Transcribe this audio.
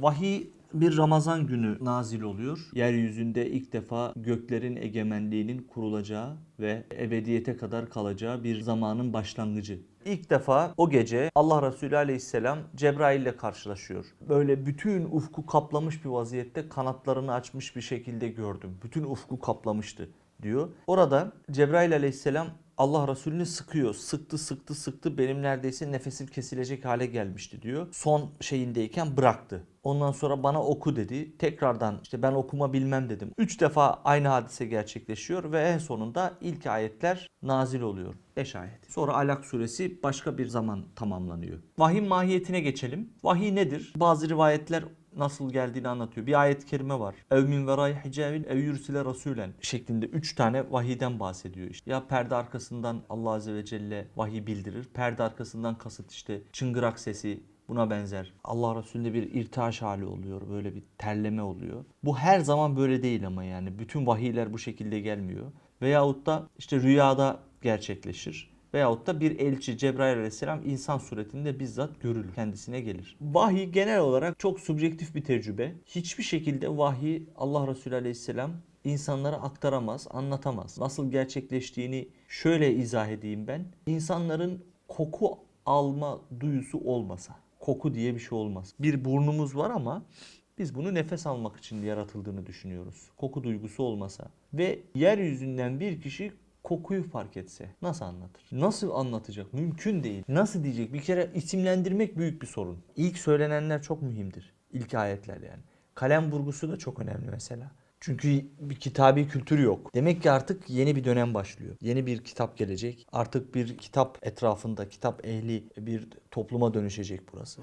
Vahiy bir Ramazan günü nazil oluyor. Yeryüzünde ilk defa göklerin egemenliğinin kurulacağı ve ebediyete kadar kalacağı bir zamanın başlangıcı. İlk defa o gece Allah Resulü Aleyhisselam Cebrail ile karşılaşıyor. Böyle bütün ufku kaplamış bir vaziyette kanatlarını açmış bir şekilde gördüm. Bütün ufku kaplamıştı diyor. Orada Cebrail Aleyhisselam Allah Resulü'nü sıkıyor. Sıktı sıktı sıktı benim neredeyse nefesim kesilecek hale gelmişti diyor. Son şeyindeyken bıraktı. Ondan sonra bana oku dedi. Tekrardan işte ben okuma bilmem dedim. Üç defa aynı hadise gerçekleşiyor ve en sonunda ilk ayetler nazil oluyor. 5 ayet. Sonra Alak suresi başka bir zaman tamamlanıyor. Vahiy mahiyetine geçelim. Vahiy nedir? Bazı rivayetler nasıl geldiğini anlatıyor. Bir ayet-i kerime var. Ev min veray hicabin ev yursile rasulen şeklinde 3 tane vahiyden bahsediyor işte. Ya perde arkasından Allah azze ve celle vahiy bildirir. Perde arkasından kasıt işte çıngırak sesi buna benzer. Allah Resulü'nde bir irtihaş hali oluyor. Böyle bir terleme oluyor. Bu her zaman böyle değil ama yani. Bütün vahiyler bu şekilde gelmiyor. Veyahut da işte rüyada gerçekleşir. Veyahut da bir elçi Cebrail aleyhisselam insan suretinde bizzat görülür. Kendisine gelir. Vahiy genel olarak çok subjektif bir tecrübe. Hiçbir şekilde vahiy Allah Resulü aleyhisselam insanlara aktaramaz, anlatamaz. Nasıl gerçekleştiğini şöyle izah edeyim ben. İnsanların koku alma duyusu olmasa, koku diye bir şey olmaz. Bir burnumuz var ama biz bunu nefes almak için yaratıldığını düşünüyoruz. Koku duygusu olmasa ve yeryüzünden bir kişi kokuyu fark etse nasıl anlatır? Nasıl anlatacak? Mümkün değil. Nasıl diyecek? Bir kere isimlendirmek büyük bir sorun. İlk söylenenler çok mühimdir. İlk ayetler yani. Kalem vurgusu da çok önemli mesela. Çünkü bir kitabi kültür yok. Demek ki artık yeni bir dönem başlıyor. Yeni bir kitap gelecek. Artık bir kitap etrafında, kitap ehli bir topluma dönüşecek burası.